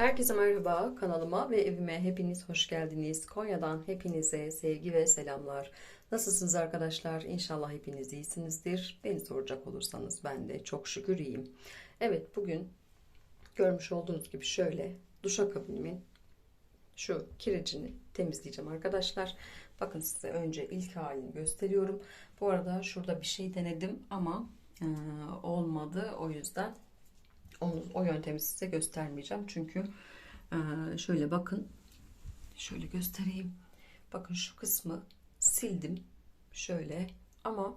Herkese merhaba kanalıma ve evime hepiniz hoş geldiniz. Konya'dan hepinize sevgi ve selamlar. Nasılsınız arkadaşlar? İnşallah hepiniz iyisinizdir. Beni soracak olursanız ben de çok şükür iyiyim. Evet bugün görmüş olduğunuz gibi şöyle duşakabinimin şu kirecini temizleyeceğim arkadaşlar. Bakın size önce ilk halini gösteriyorum. Bu arada şurada bir şey denedim ama e, olmadı. O yüzden onu, o yöntemi size göstermeyeceğim. Çünkü e, şöyle bakın. Şöyle göstereyim. Bakın şu kısmı sildim. Şöyle ama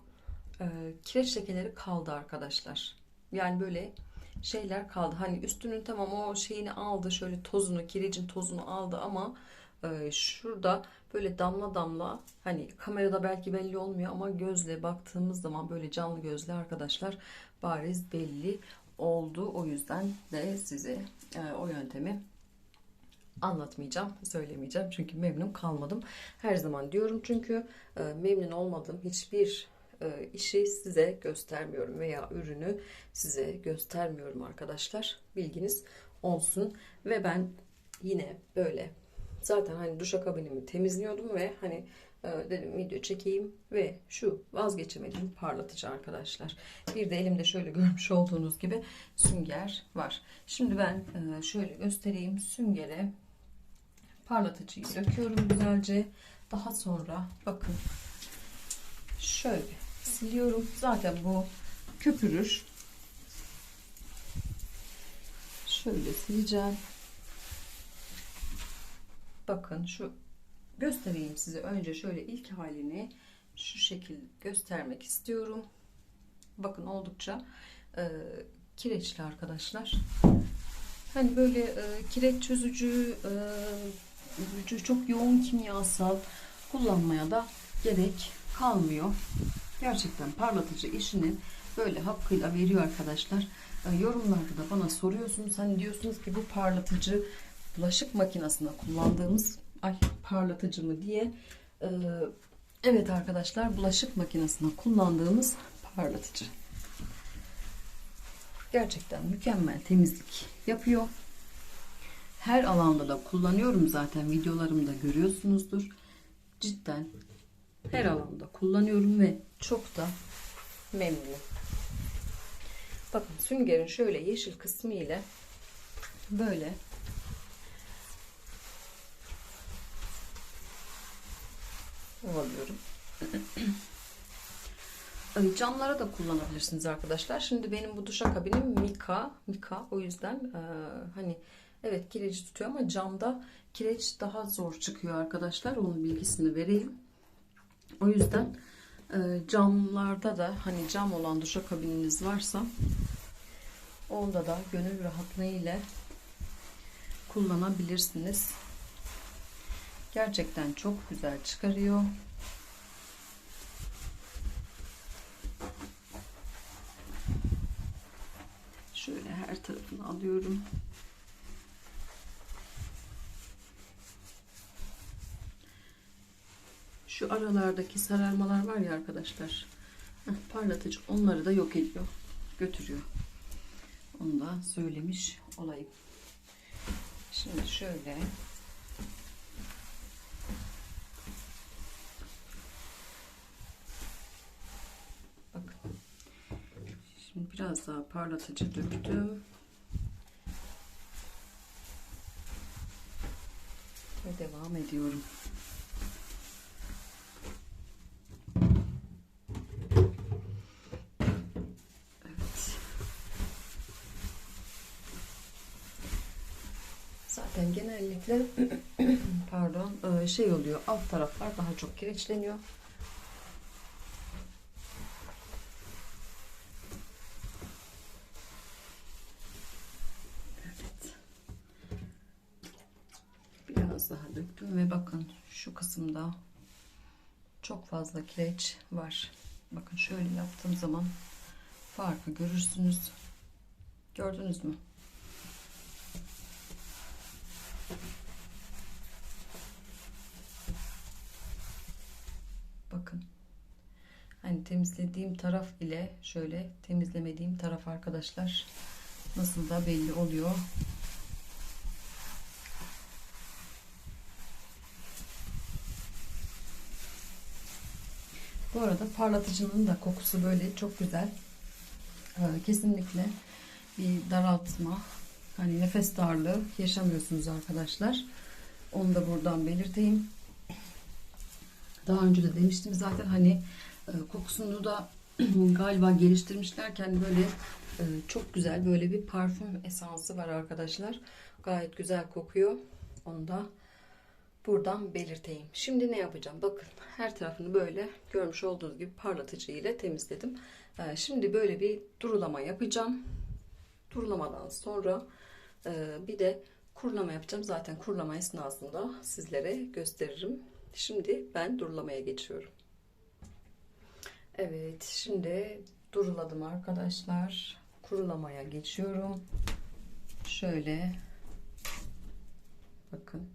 e, kireç lekeleri kaldı arkadaşlar. Yani böyle şeyler kaldı. Hani üstünün tamam o şeyini aldı. Şöyle tozunu, kirecin tozunu aldı ama e, şurada böyle damla damla hani kamerada belki belli olmuyor ama gözle baktığımız zaman böyle canlı gözle arkadaşlar bariz belli oldu. O yüzden de size e, o yöntemi anlatmayacağım, söylemeyeceğim. Çünkü memnun kalmadım. Her zaman diyorum çünkü e, memnun olmadığım hiçbir e, işi size göstermiyorum veya ürünü size göstermiyorum arkadaşlar. Bilginiz olsun. Ve ben yine böyle zaten hani duşakabinimi temizliyordum ve hani dedim video çekeyim ve şu vazgeçemediğim parlatıcı arkadaşlar. Bir de elimde şöyle görmüş olduğunuz gibi sünger var. Şimdi ben e, şöyle göstereyim süngere parlatıcıyı döküyorum güzelce. Daha sonra bakın şöyle siliyorum. Zaten bu köpürür. Şöyle sileceğim. Bakın şu göstereyim size önce şöyle ilk halini şu şekil göstermek istiyorum. Bakın oldukça e, kireçli arkadaşlar. Hani böyle e, kireç çözücü, e, çok yoğun kimyasal kullanmaya da gerek kalmıyor. Gerçekten parlatıcı işini böyle hakkıyla veriyor arkadaşlar. E, yorumlarda da bana soruyorsunuz. Hani diyorsunuz ki bu parlatıcı bulaşık makinesinde kullandığımız ay parlatıcı mı diye. Ee, evet arkadaşlar bulaşık makinesinde kullandığımız parlatıcı. Gerçekten mükemmel temizlik yapıyor. Her alanda da kullanıyorum zaten videolarımda görüyorsunuzdur. Cidden her alanda kullanıyorum ve çok da memnunum. Bakın süngerin şöyle yeşil kısmı ile böyle ovalıyorum. Camlara da kullanabilirsiniz arkadaşlar. Şimdi benim bu duşakabinim Mika. Mika o yüzden e, hani evet kireci tutuyor ama camda kireç daha zor çıkıyor arkadaşlar. Onun bilgisini vereyim. O yüzden e, camlarda da hani cam olan duşakabininiz varsa onda da gönül rahatlığı ile kullanabilirsiniz. Gerçekten çok güzel çıkarıyor. Şöyle her tarafını alıyorum. Şu aralardaki sararmalar var ya arkadaşlar. Parlatıcı onları da yok ediyor. Götürüyor. Onu da söylemiş olayım. Şimdi şöyle Şimdi biraz daha parlatıcı döktüm. Ve devam ediyorum. Evet. Zaten genellikle pardon e, şey oluyor alt taraflar daha çok kireçleniyor. Döktüm ve bakın şu kısımda çok fazla kireç var. Bakın şöyle yaptığım zaman farkı görürsünüz. Gördünüz mü? Bakın. Hani temizlediğim taraf ile şöyle temizlemediğim taraf arkadaşlar nasıl da belli oluyor. Bu arada parlatıcının da kokusu böyle çok güzel. Ee, kesinlikle bir daraltma, hani nefes darlığı yaşamıyorsunuz arkadaşlar. Onu da buradan belirteyim. Daha önce de demiştim zaten hani e, kokusunu da galiba geliştirmişlerken böyle e, çok güzel böyle bir parfüm esansı var arkadaşlar. Gayet güzel kokuyor. Onu da buradan belirteyim. Şimdi ne yapacağım? Bakın her tarafını böyle görmüş olduğunuz gibi parlatıcı ile temizledim. Ee, Şimdi böyle bir durulama yapacağım. Durulamadan sonra e, bir de kurulama yapacağım. Zaten kurulama esnasında sizlere gösteririm. Şimdi ben durulamaya geçiyorum. Evet, şimdi duruladım arkadaşlar. Kurulamaya geçiyorum. Şöyle bakın.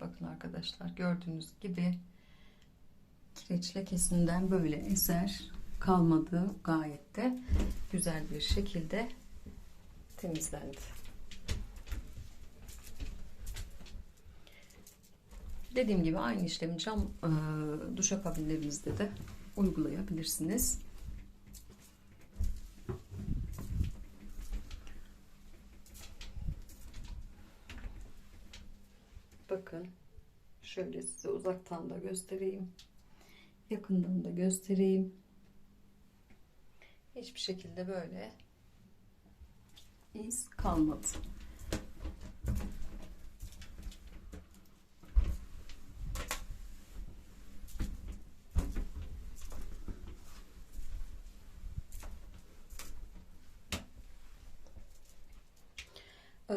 Bakın arkadaşlar gördüğünüz gibi kireç lekesinden böyle eser kalmadı. Gayet de güzel bir şekilde temizlendi. Dediğim gibi aynı işlemi cam e, duşakabinlerinizde de uygulayabilirsiniz. Bakın şöyle size uzaktan da göstereyim. Yakından da göstereyim. Hiçbir şekilde böyle iz kalmadı. Ee,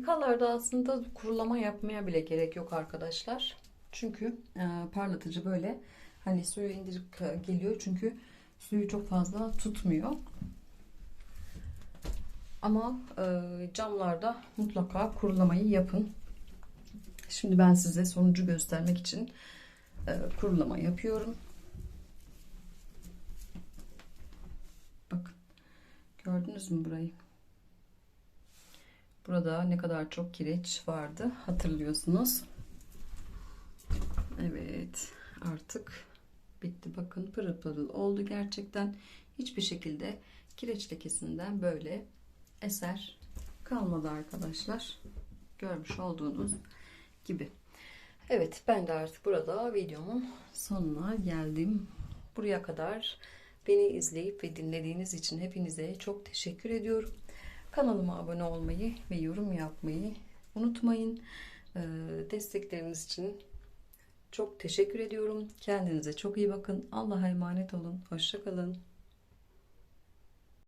Mikalarda aslında kurulama yapmaya bile gerek yok arkadaşlar. Çünkü e, parlatıcı böyle hani suyu indirip e, geliyor çünkü suyu çok fazla tutmuyor. Ama e, camlarda mutlaka kurulamayı yapın. Şimdi ben size sonucu göstermek için e, kurulama yapıyorum. Bakın gördünüz mü burayı? Burada ne kadar çok kireç vardı hatırlıyorsunuz. Evet artık bitti. Bakın pırıl pırıl oldu gerçekten. Hiçbir şekilde kireç lekesinden böyle eser kalmadı arkadaşlar. Görmüş olduğunuz gibi. Evet ben de artık burada videomun sonuna geldim. Buraya kadar beni izleyip ve dinlediğiniz için hepinize çok teşekkür ediyorum. Kanalıma abone olmayı ve yorum yapmayı unutmayın. Ee, Destekleriniz için çok teşekkür ediyorum. Kendinize çok iyi bakın. Allah'a emanet olun. Hoşçakalın.